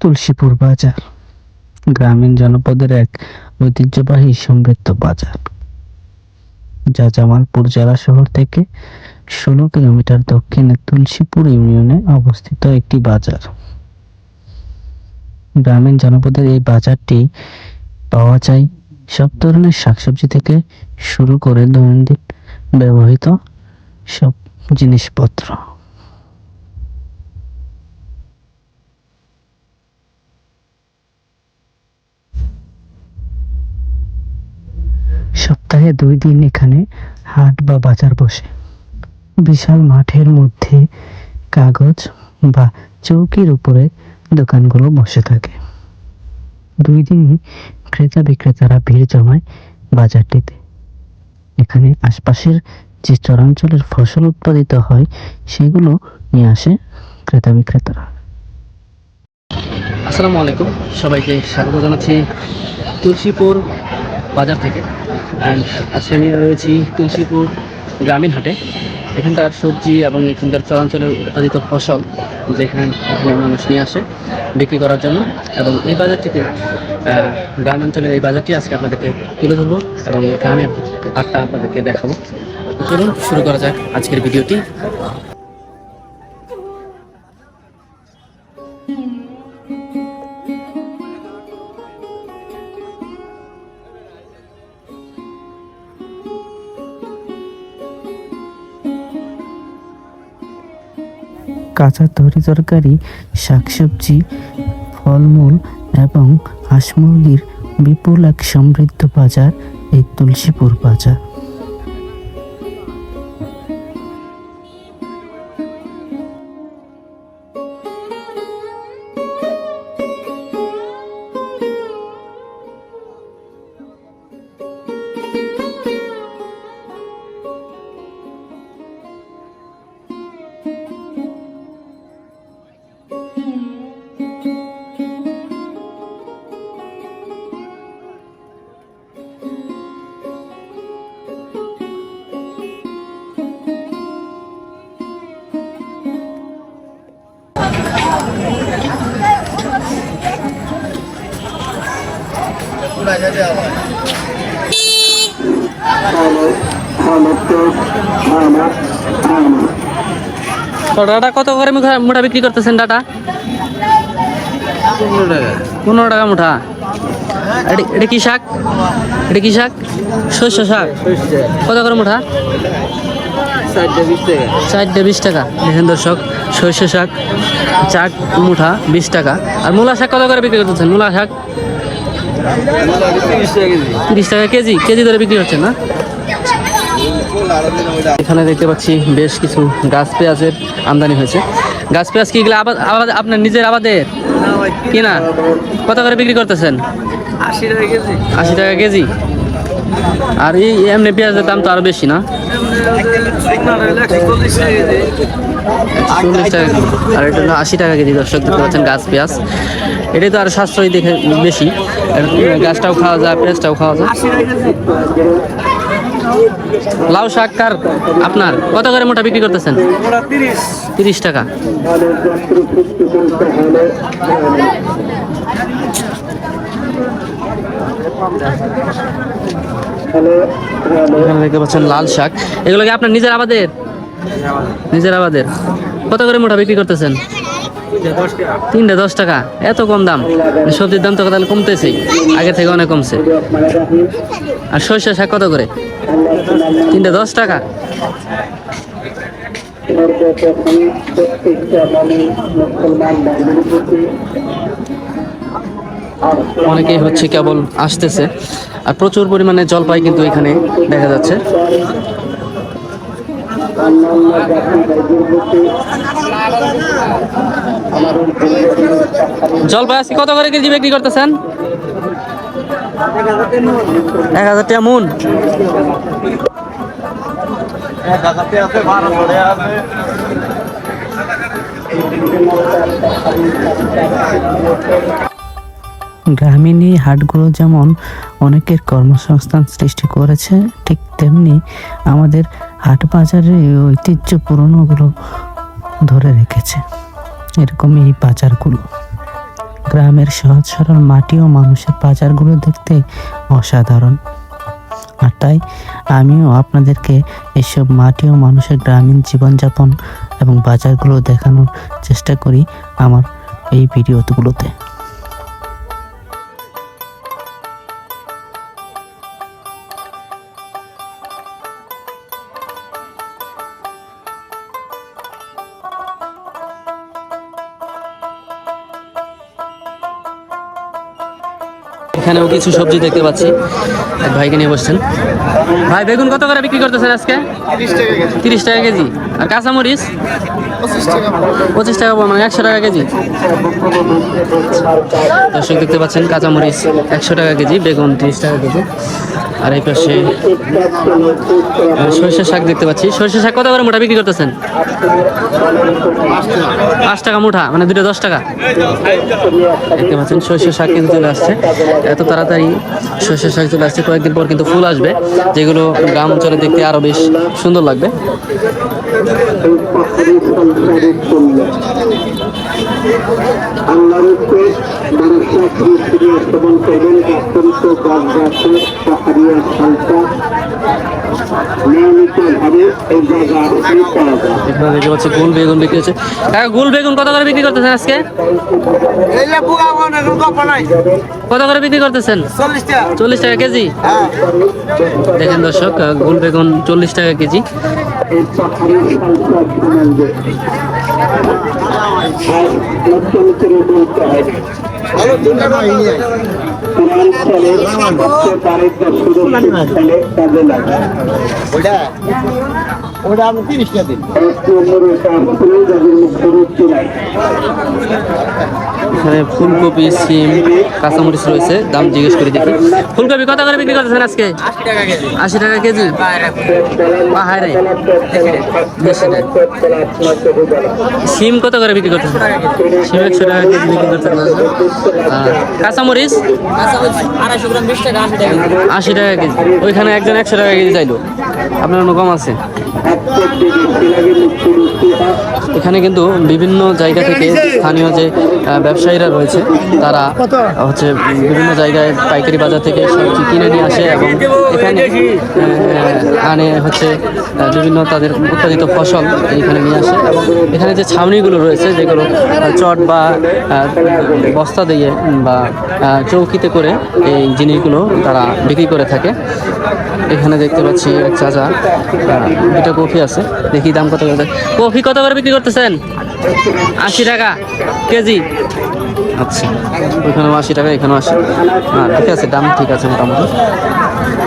তুলসীপুর বাজার, গ্রামীণ জনপদের এক ঐতিহ্যবাহী সমৃদ্ধ বাজার। যা জামালপুর জেলা শহর থেকে ষোলো কিলোমিটার দক্ষিণে তুলসীপুর ইউনিয়নে অবস্থিত একটি বাজার। গ্রামীণ জনপদের এই বাজারটি পাওয়া যায় সব ধরনের শাকসবজি থেকে শুরু করে দৈনন্দিন ব্যবহৃত সব জিনিসপত্র। সপ্তাহে দুই দিন এখানে হাট বা বাজার বসে। বিশাল মাঠের মধ্যে কাগজ বা চৌকির উপরে দোকানগুলো বসে থাকে। দুই দিনই ক্রেতা বিক্রেতারা ভিড় জমায় বাজারটিতে। এখানে আশপাশের যে চরাঞ্চলের ফসল উৎপাদিত হয়, সেগুলো নিয়ে আসে ক্রেতা বিক্রেতারা। আসসালামু আলাইকুম। সবাইকে স্বাগত জানাচ্ছি তুলসীপুর বাজার থেকে। আজকে আমি রয়েছি তুলসীপুর গ্রামীণ হাটে। এখানকার সবজি এবং এখানকার চরাঞ্চলের উৎপাদিত ফসল যেখানে মানুষ নিয়ে আসে বিক্রি করার জন্য এবং এই বাজারটিতে গ্রামাঞ্চলের এই বাজারটি আজকে আপনাদেরকে তুলে ধরবো এবং আমি হাটটা আপনাদেরকে দেখাবো। চলুন শুরু করা যাক আজকের ভিডিওটি। কাঁচা তরি তরকারি, শাকসবজি, ফলমূল এবং হাঁস মুরগির বিপুল এক সমৃদ্ধ বাজার এই তুলসীপুর বাজার। ডাটা কত করে মুঠা বিক্রি করতেছেন ডাটা? পনেরো টাকা মুঠা। এটি কি শাক? এটা কি শাক? শস্য শাক। কত করে মুঠা? চারটে বিশ টাকা। দেখেন দর্শক সর্ষে শাক চার মুঠা বিশ টাকা। আর মূলা শাক কত করে বিক্রি করতেছেন? মূলা শাক? তিরিশ টাকা কেজি কেজি ধরে বিক্রি হচ্ছে না? এখানে দেখতে পাচ্ছি বেশ কিছু গাছ পেঁয়াজের আমদানি হয়েছে। গাছ পেঁয়াজ কি এগুলো আবাদ আপনার নিজের আবাদের কিনা কত করে বিক্রি করতেছেন? আশি টাকা কেজি। আশি টাকা কেজি। আর এই এমনি পেঁয়াজের দাম তো আরও বেশি না? চল্লিশ টাকা। আর এটা হলো আশি টাকা কেজি দর্শক দেখতে পাচ্ছেন গাছ পেঁয়াজ। এটাই তো আর সাশ্রয়ী দেখে বেশি। গাছটাও খাওয়া যায়, পেঁয়াজটাও খাওয়া যায়। লাউ শাক কার আপনার? কত করে মোটা বিক্রি করতেছেন? তিরিশ টাকা। লাল শাক। এগুলো কি আপনার নিজের আবাদের? নিজের আবাদের। কত করে মোটা বিক্রি করতেছেন? তিনটে দশ টাকা। এত কম দাম? সবজির দাম তো তাহলে কমতেছেই আগে থেকে অনেক কমছে। আর সরিষা শাক কত করে? তিনটে দশ টাকা? অনেকেই হচ্ছে কেবল আসতেছে। আর প্রচুর পরিমাণে জলপাই কিন্তু এখানে দেখা যাচ্ছে। জলপাই আজকে কত করে কেজি বিক্রি করতেছেন? এক হাজার টাকা মন। গ্রামীণ এই হাটগুলো যেমন অনেকের কর্মসংস্থান সৃষ্টি করেছে, ঠিক তেমনি আমাদের হাট বাজারের এই ঐতিহ্য পুরনোগুলো ধরে রেখেছে। এরকম এই বাজারগুলো। গ্রামের সহজ সরল মাটি ও মানুষের বাজারগুলো দেখতে অসাধারণ। আর তাই আমিও আপনাদেরকে এসব মাটি ও মানুষের গ্রামীণ জীবনযাপন এবং বাজারগুলো দেখানোর চেষ্টা করি আমার এই ভিডিওগুলোতে। এখানেও কিছু সবজি দেখতে পাচ্ছি। এক ভাইকে নিয়ে বসছেন। ভাই বেগুন কত করে বিক্রি করতেছেন আজকে? তিরিশ টাকা কেজি। আর কাঁচামরিচ? পঁচিশ টাকা পাবো মানে একশো টাকা কেজি। দর্শক দেখতে পাচ্ছেন কাঁচামরিচ একশো টাকা কেজি বেগুন তিরিশ টাকা কেজি। আর এই পাশে সরিষা শাক দেখতে পাচ্ছি। সরিষা শাক কত করে মোটা বিক্রি করতেছেন? পাঁচ টাকা মুঠা মানে দুটো দশ টাকা। দেখতে পাচ্ছেন সরিষা শাক কিন্তু চলে আসছে। এত তাড়াতাড়ি সরিষা শাক চলে আসছে, কয়েকদিন পর কিন্তু ফুল আসবে, যেগুলো গ্রাম অঞ্চলে দেখতে আরও বেশ সুন্দর লাগবে। আল্লাহর করবেন নিয়মিতভাবে এই জায়গা যায়। দেখতে পাচ্ছি গোল বেগুন বিক্রি হচ্ছে। কাকা গোল বেগুন কত করে বিক্রি করতেছেন আজকে? মনে কত করে বিক্রি করতেছেন? চল্লিশ টাকা। চল্লিশ টাকা কেজি? হ্যাঁ। দেখেন দর্শক গোল বেগুন চল্লিশ টাকা কেজি। এই কোরআন সালে সবচেয়ে দারিদ্র সুরক্ষিত সালে কাজে লাগে ওটা ওটা আমি তিরিশটা দিন একটি অন্যের যাদের মুখে নাই এখানে ফুলকপি, সিম, কাঁচামরিচ রয়েছে। দাম জিজ্ঞেস করে দেখি। ফুলকপি কত করে বিক্রি করতেছেন আজকে? আশি টাকা কেজি। সিম কত করে বিক্রি করতেছেন? সিম একশো টাকা কেজি বিক্রি করতেছেন। কাঁচামরিচ? আশি টাকা কেজি। ওইখানে একজন একশো টাকা কেজি চাইলো। আপনার অন্য কম আছে? এখানে কিন্তু বিভিন্ন জায়গা থেকে স্থানীয় যে ব্যবসায়ীরা রয়েছে তারা হচ্ছে বিভিন্ন জায়গায় পাইকারি বাজার থেকে সবজি কিনে নিয়ে আসে এবং এখানে আনে হচ্ছে বিভিন্ন তাদের উৎপাদিত ফসল এখানে নিয়ে আসে। এবং এখানে যে ছাউনিগুলো রয়েছে যেগুলো চট বা বস্তা দিয়ে বা চৌকিতে করে এই জিনিসগুলো তারা বিক্রি করে থাকে। এখানে দেখতে পাচ্ছি এক চাচা দুটো কফি আছে। দেখি দাম কত করে কফি কত করে বিক্রি করতেছেন? আশি টাকা কেজি। আচ্ছা। ওইখানেও আশি টাকা এখানেও আশি। হ্যাঁ ঠিক আছে দাম ঠিক আছে মোটামুটি।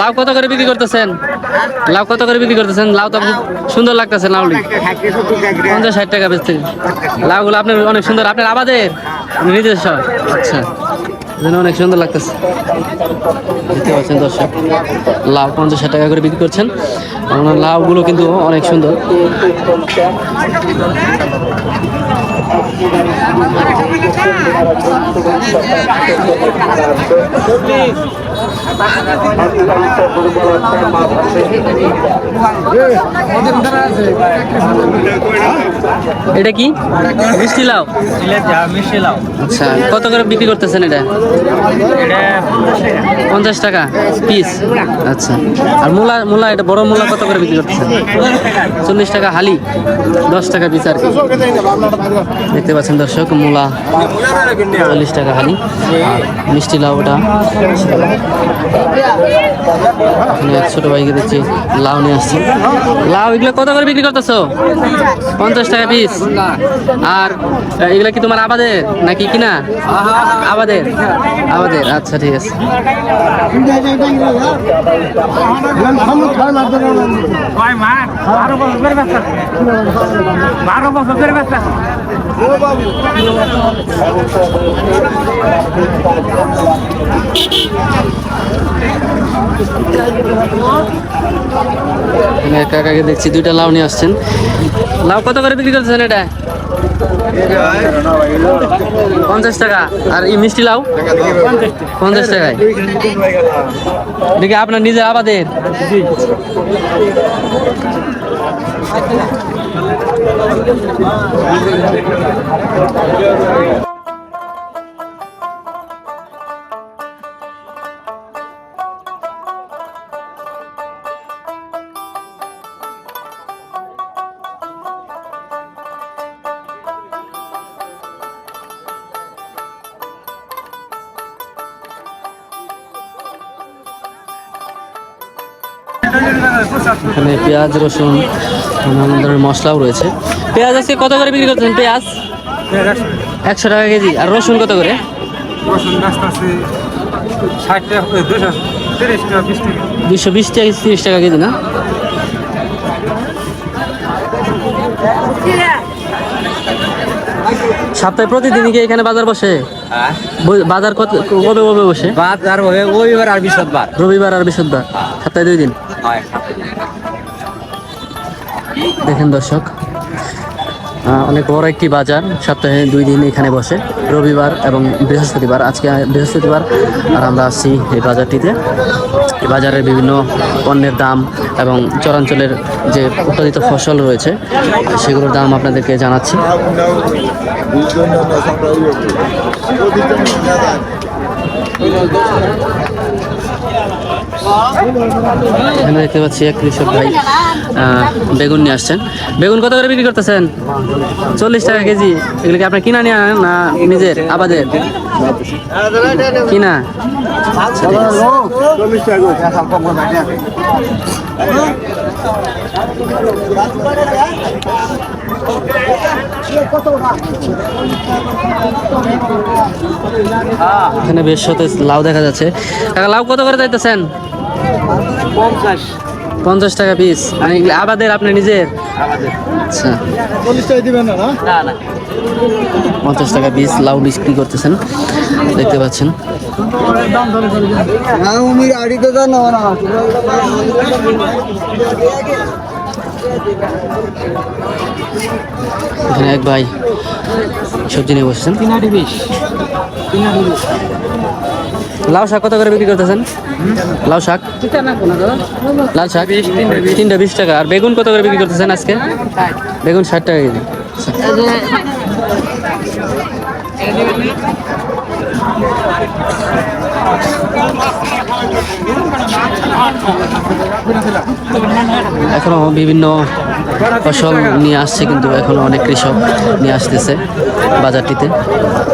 লাউ কত করে বিক্রি করতেছেন? লাউ কত করে বিক্রি করতেছেন? লাউ তো সুন্দর লাগতেছে লাউলি। পঞ্চাশ ষাট টাকা বেচতে। লাউগুলো আপনার অনেক সুন্দর। আপনার আবাদের? নিজস্ব আচ্ছা। অনেক সুন্দর লাগতেছে। দেখতে পাচ্ছেন দর্শক, লাউ পঞ্চাশ ষাট টাকা করে বিক্রি করছেন। ওনার লাউগুলো কিন্তু অনেক সুন্দর। এটা কি? মিষ্টি লাউ? মিশে লাও আচ্ছা কত করে বিক্রি করতেছেন এটা? পঞ্চাশ টাকা পিস আচ্ছা আর মূলা মূলা, এটা বড় মূলা কত করে বিক্রি করতেছেন? চল্লিশ টাকা হালি, দশ টাকা পিস আর কি। দেখতে পাচ্ছেন দর্শক, মূলা চল্লিশ টাকা হালি মিষ্টি লাউ ওটা এখানে এক ছোট ভাইকে দেখছি লাউ নিয়ে আসছে। লাউ এগুলো কত করে বিক্রি করতেছো? পঞ্চাশ টাকা পিস আর এগুলা কি তোমার আবাদের নাকি কিনা? আবাদের আবাদের আচ্ছা ঠিক আছে। বারো বছর কাকাকে দেখছি দুইটা লাউ নিয়ে আসছেন। লাউ কত করে বিক্রি করতেছেন এটা? পঞ্চাশ টাকা। আর এই মিষ্টি লাউ? পঞ্চাশ টাকায়। দেখি আপনার নিজের আবাদের। এখানে পেঁয়াজ রসুন নানান ধরনের মশলাও রয়েছে। পেঁয়াজ আজকে কত করে বিক্রি করছেন পেঁয়াজ? একশো টাকা কেজি। আর রসুন কত করে? রসুন দুশো বিশ টাকা। তিরিশ টাকা কেজি না? সপ্তাহে প্রতিদিনই কি এখানে বাজার বসে? বাজার কত কবে কবে বসে? বাজার হবে রবিবার আর বৃহস্পতিবার। রবিবার আর বৃহস্পতিবার। সপ্তাহে দুই দিন। দেখেন দর্শক অনেক বড় একটি বাজার, সপ্তাহে দুই দিন এখানে বসে, রবিবার এবং বৃহস্পতিবার। আজকে বৃহস্পতিবার, আর আমরা আসছি এই বাজারটিতে। এই বাজারের বিভিন্ন পণ্যের দাম এবং চরাঞ্চলের যে উৎপাদিত ফসল রয়েছে, সেগুলোর দাম আপনাদেরকে জানাচ্ছি। এখানে দেখতে পাচ্ছি এক কৃষক ভাই বেগুন নিয়ে আসছেন। বেগুন কত করে বিক্রি করতেছেন? চল্লিশ টাকা কেজি। এগুলো কি আপনার কিনা নিয়ে না নিজের, আবাদের? কিনা? এখানে বেশ সতেজ লাউ দেখা যাচ্ছে। লাউ কত করে যাইতেছেন পঞ্চাশ। টাকা পিস মানে আবাদের আপনি নিজের? আচ্ছা। পঞ্চাশ টাকা পিস লাউ বিক্রি করতেছেন। দেখতে পাচ্ছেন। এখানে এক ভাই সবজি নিয়ে বসেছেন। লাউ শাক কত করে বিক্রি করতেছেন? লাউ শাক? লাল শাক? তিনটা বিশ টাকা। আর বেগুন কত করে বিক্রি করতেছেন আজকে? বেগুন ষাট টাকা কেজি। এখনও বিভিন্ন ফসল নিয়ে আসছে কিন্তু এখনও অনেক কৃষক নিয়ে আসতেছে বাজারটিতে।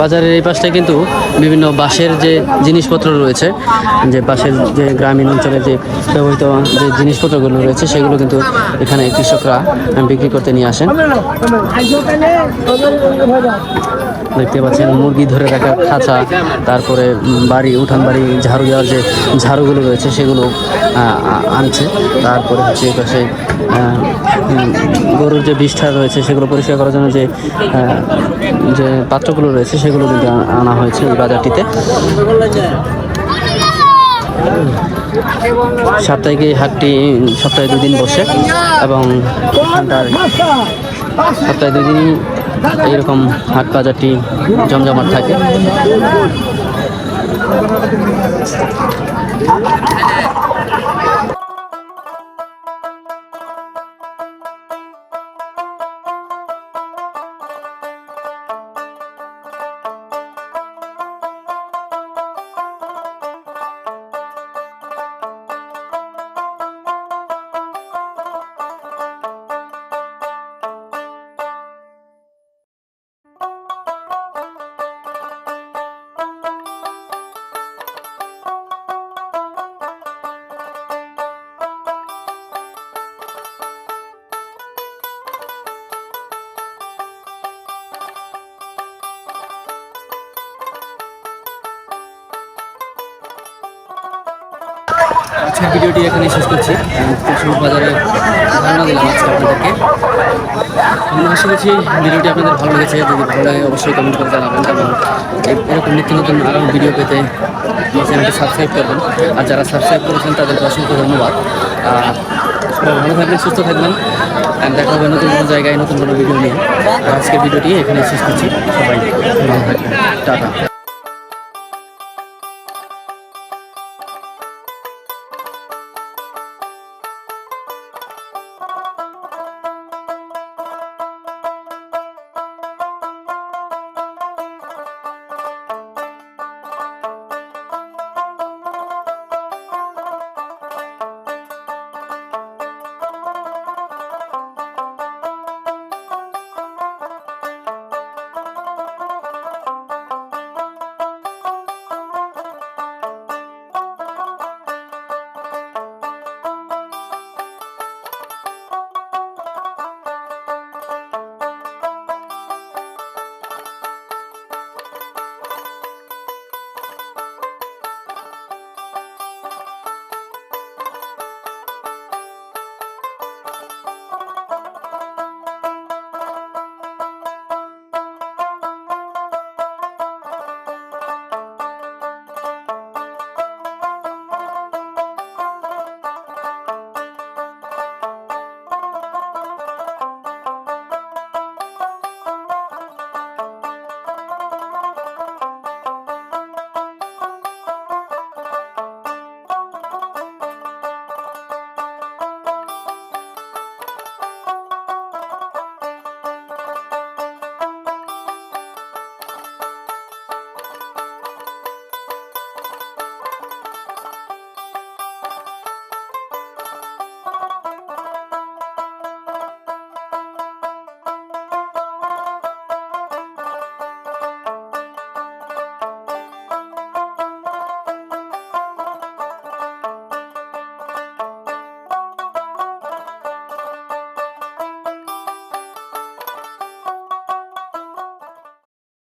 বাজারের এই পাশটায় কিন্তু বিভিন্ন বাঁশের যে জিনিসপত্র রয়েছে, যে বাঁশের যে গ্রামীণ অঞ্চলে যে ব্যবহৃত যে জিনিসপত্রগুলো রয়েছে, সেগুলো কিন্তু এখানে কৃষকরা বিক্রি করতে নিয়ে আসেন। দেখতে পাচ্ছেন, মুরগি ধরে রাখার খাঁচা, তারপরে বাড়ি, উঠান বাড়ি, ঝাড়ু দেওয়ার যে ঝাড়ুগুলো রয়েছে, সেগুলো আনছে। তারপরে হচ্ছে পাশে গরুর যে বিষ্ঠা রয়েছে, সেগুলো পরিষ্কার করার জন্য যে যে পাত্রগুলো রয়েছে, সেগুলো কিন্তু আনা হয়েছে এই বাজারটিতে। সাপ্তাহিক এই হাটটি সপ্তাহে দুই দিন বসে এবং সপ্তাহে দুই দিনই এইরকম হাট বাজারটি জমজমাট থাকে। আজকের ভিডিওটি এখানে শেষ করছি। বাজারে ধারণা দিলাম আজকে আপনাদেরকে। আমি আশা করছি ভিডিওটি আপনাদের ভালো লেগেছে। যদি ভালো লাগে অবশ্যই কমেন্ট করে জানাবেন এবং এরকম নিত্য নতুন আরও ভিডিও পেতে আমার চ্যানেলটি সাবস্ক্রাইব করবেন। আর যারা সাবস্ক্রাইব করেছেন, তাদেরকে অসংখ্য ধন্যবাদ। আর ভালো থাকবেন, সুস্থ থাকবেন। দেখা হবে নতুন কোনো জায়গায়, নতুন কোনো ভিডিও নিয়ে। আজকের ভিডিওটি এখানে শেষ করছি। সবাই ভালো থাকবেন। টাটা।